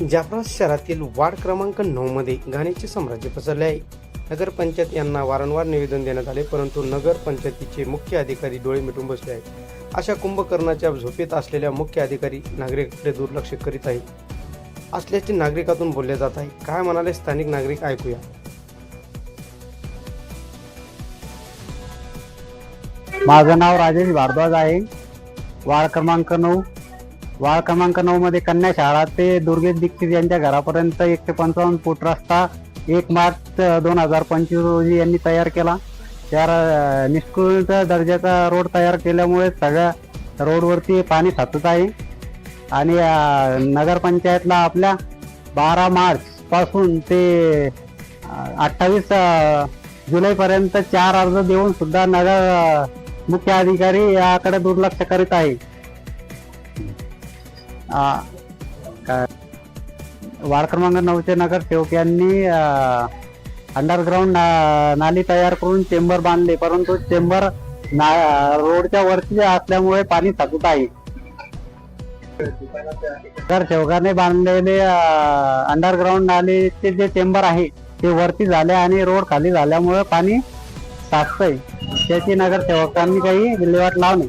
जाफराबाद शहरातील वार्ड क्रमांक नऊ मध्ये घाणीचे साम्राज्य पसरले आहे. नगरपंचायत यांना वारंवार निवेदन देण्यात आले परंतु नगरपंचायतीचे मुख्य अधिकारी डोळे मिटून बसले आहेत. अशा कुंभकर्णाच्या झोपेत असलेल्या मुख्य अधिकारी नागरिकांकडे दुर्लक्ष करीत आहेत. असल्याचे नागरिकातून बोलले जात आहे. काय म्हणाले स्थानिक नागरिक? ऐकूया. माझं नाव राजेश भारद्वाज आहे. वार्ड क्रमांक नऊ. वार्ड क्रमांक नऊ मध्ये कन्या शाळा. ते दुर्गेश दीक्षित यांच्या घरापर्यंत एकशे पंचावन्न फूट रस्ता एक मार्च दोन हजार पंचवीस रोजी यांनी तयार केला. त्या निष्कृत दर्जाचा रोड तयार केल्यामुळे सगळ्या रोडवरती पाणी साचत आहे. आणि नगरपंचायतला आपल्या बारा मार्च पासून ते अठ्ठावीस जुलैपर्यंत चार अर्ज देऊन सुद्धा नगर मुख्य अधिकारी याकडे दुर्लक्ष करीत आहे. वार्ड क्रमांक नऊचे नगरसेवक यांनी अंडरग्राऊंड नाली तयार करून चेंबर बांधले. परंतु चेंबर ना रोडच्या वरती असल्यामुळे पाणी साचत आहे. तर नगरसेवकाने बांधलेले अंडरग्राऊंड नालीचे जे चेंबर आहे ते वरती झाले आणि रोड खाली झाल्यामुळे पाणी साचतंय. त्याची नगरसेवकांनी काही विल्हेवाट लावणे